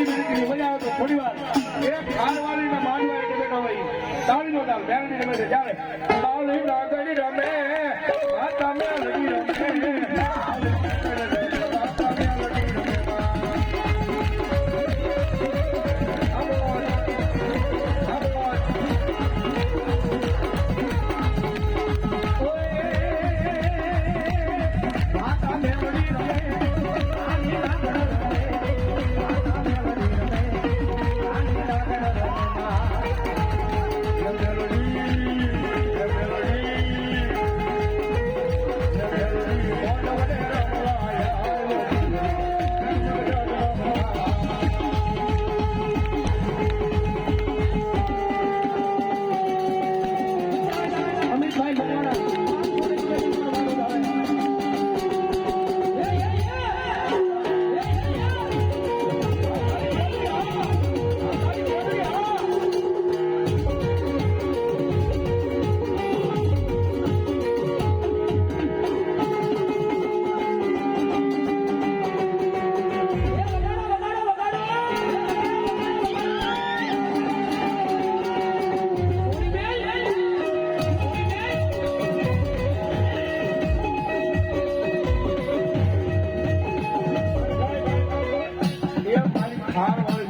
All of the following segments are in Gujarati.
મજા આવે થોડી વાર એક હારવાળીના માંડવા એટલે બેઠા હોય, તાળીનો તાલ મેરડી રમે છે. રમે.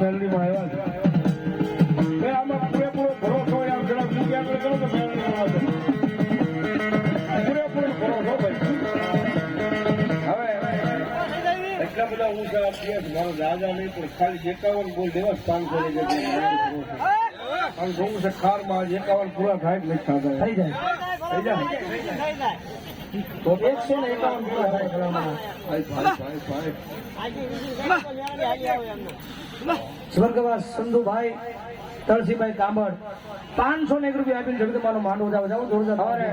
મેલડીમાં આવ્યા છે. આમાં પૂરેપૂરો ભરોસો હોય આમ જરા બીજી આગળ કરો તો મેલડીમાં પૂરેપૂરો ભરોસો ભાઈ. હવે એટલા બધા હું આપીએ છે. મારો નહીં પણ ખાલી એકાવન બોલ દેવા જ પાંચસો ની જગ્યાએ મારો ભરોસો. આમ જોવું છે ખારમાં એકાવન પૂરા થાય જ નથી થતા. થઈ જાય થઈ જાય એકસો ને એકાવન. ભાઈ, ભાઈ, ભાઈ, ભાઈ. સ્વર્ગવાસ સંધુભાઈ તળસીભાઈ કાંબળ. પાંચસો ને એક રૂપિયા આપીને જગદંબાનો માંડવો જાવ જાવ જોરદાર હવે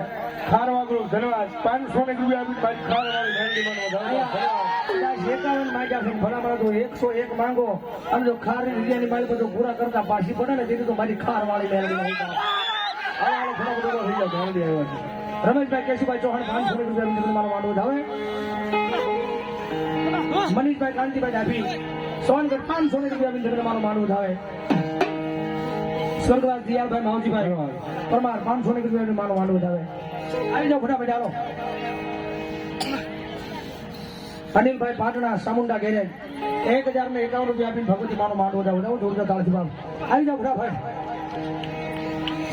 ખારવાગરું ધન્યવાદ પાંચસો ને રૂપિયા આપી મારી ખારવાળી મેલડીમાં ધન્યવાદ એકાવન માંગ્યા છે ભલામણ તો એકસો એક માંગો. અને જો ખાર રૂપિયાની મારી બધું પૂરા કરતા પાછી પડે ને તેથી તો મારી ખાર વાળી મેળવી રમેશભાઈ કેશુભાઈ ચૌહાણ પાંચસો રૂપિયા નિર્માણ માંડવો જાવે મનીષભાઈ કાંતિભાઈ ડાભી, સોનગઢ પાંચસો રૂપિયા જગદંબાનો માંડવો જાવે સ્વર્ગવાસ દિયાલભાઈ માવજીભાઈ, પરમાર પાંચસો ને રૂપિયા માનો માંડવો જાવે આવી જાઓ ફટાફટ ચાલો અનિલભાઈ પાટણા, સામુંડા ગેરેજ, એક હજાર ને એકાવન રૂપિયા આપીને ભગવતી માનો માંડવો જાવ જાવ જોરદાર તાળથી બાપ આવી જાઓ ફટાફટ.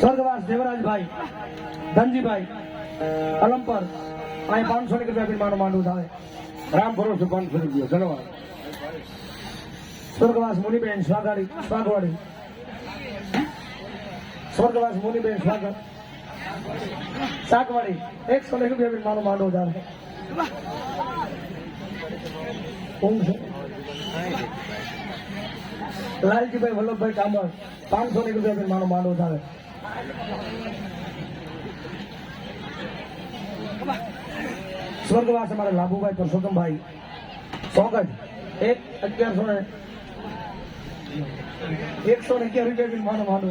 સ્વર્ગવાસ દેવરાજભાઈ, ધનજીભાઈ અલમપર અહીં પાંચસો ની રૂપિયા આપીને માનો થાય. રામ ભરોસે પાંચસો રૂપિયા ધન્યવાદ. સ્વર્ગવાસ મુનિબેન સ્વાગાડી સ્વાગવાડી સ્વર્ગવાસ મુનિબેન સ્વાગત. શાકવાડી એકસો ને રૂપિયા આપીને માનો થાય. લાલજીભાઈ વલ્લભભાઈ કામર પાંચસો ને રૂપિયા આપીને માનો માંડવો સ્વર્ગવાસ અમારા લાભુભાઈ પરસોત્તમભાઈ. સોગટ એક અગિયારસો ને એકસો ને અગિયાર રૂપિયા બિલ માનો માનો.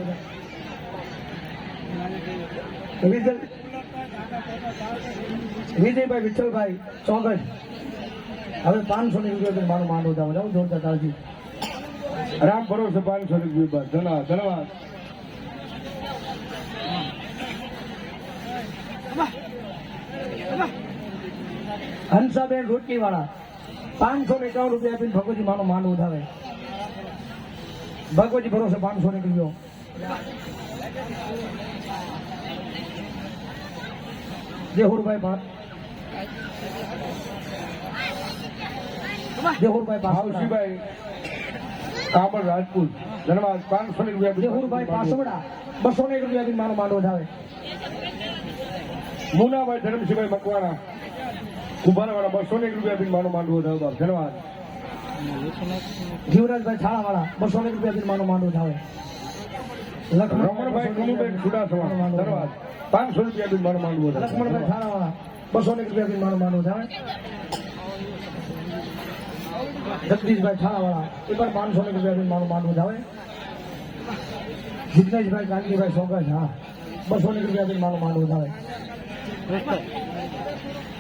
વિજયભાઈ વિઠ્ઠલભાઈ ચોગટ હવે પાંચસો ને રૂપિયા બિલ માનો માનો જાઉં જોરદાર રામ ભરોસે પાંચસો રૂપિયા ધન્યવાદ ધન્યવાદ. હંસાબેન રોટલી વાળા પાંચસો ને એકાવન રૂપિયા આપીને ભગવતી માનો માન ઉઠાવે ભગવતી ભરોસે પાંચસો ને કિલો દેહુરભાઈ ભાત દેહુરભાઈ ભાવસીભાઈ કામળ રાજપૂત ધનવાદ પાંચસો રૂપિયા દેહુરભાઈ પાસવડા. બસો ને એક રૂપિયા માનો માન ઉઠાવે મુનાભાઈ ધર્મસિંહભાઈ મકવાણા. કુંભારવાળા બસો ને એક રૂપિયા આપીને માનો માંડવો ધન્યવાદ ધન્યવાદ. જીવરાજભાઈ છાળાવાળા બસો ને એક રૂપિયા બિન માનો માંડવો ઉઠાવે રમણભાઈ કનુભાઈ ચુડાસમા ધન્યવાદ. પાંચસો રૂપિયા બિન માનો માંડવો લક્ષ્મણભાઈ છાળાવાળા બસો ને રૂપિયા બિન માનો માંડવો ઉઠાવે જગદીશભાઈ છાળાવાળા એ પણ પાંચસો ને એક રૂપિયા બિન માનો માંડવો ઉઠાવે જિગ્નેશભાઈ ગાંધીભાઈ સોગસ હા. બસો ને રૂપિયા બિન માનો માંડવો ઉઠાવે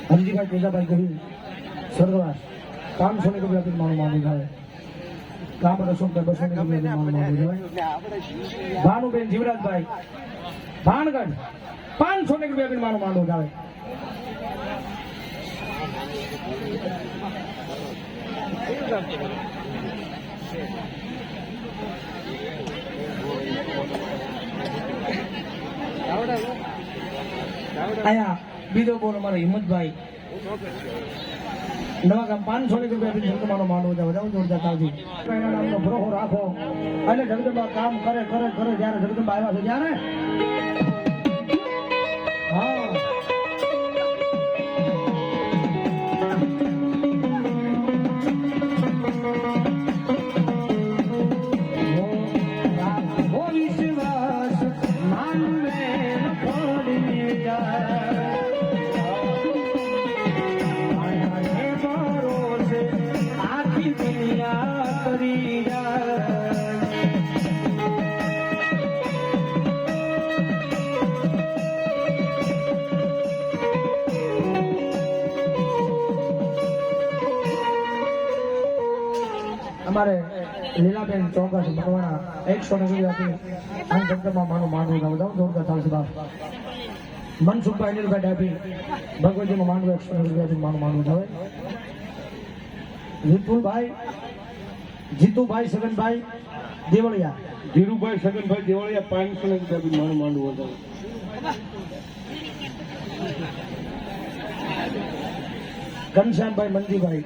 હરજીભાઈ તેજાભાઈ ગહિલ સ્વર્ગવાસ. પાંચસો ને રૂપિયા આપીને મારો માંગુ થાય રસોમ કે બસો ને રૂપિયા માનું માંડવું જવાય ભાનુબેન જીવરાજભાઈ ભાનગઢ પાંચસો ને રૂપિયા માનું માંડવું જાવે અહીંયા બીજો બોલ અમારો? હિંમતભાઈ. નવા ગામ પાંચસો ની રૂપિયા આપીને જગદંબાનો માંડવો જાવ જાવ જોરદાર એના નામનો ભરોહો રાખો. એટલે જગદંબા કામ કરે કરે કરે, જ્યારે જગદંબા આવ્યા છે, ત્યારે અમારે લીલાબેન ચોકસ ભગવાના એકસો ને રૂપિયા આપી માનું માનવું જાઉં જોરદાર ચાલશે બાપ મનસુખભાઈ અનિલભાઈ ડાભી ભગવતીનું માનવું એકસો ને રૂપિયા આપી માનું માનવું જાવે વિપુલભાઈ જીતુભાઈ સગનભાઈ દેવળિયા ધીરુભાઈ સગનભાઈ દેવાળિયા પાંચસો ને રૂપિયા મારું માંડવું હતું ઘનશ્યામભાઈ મંજીભાઈ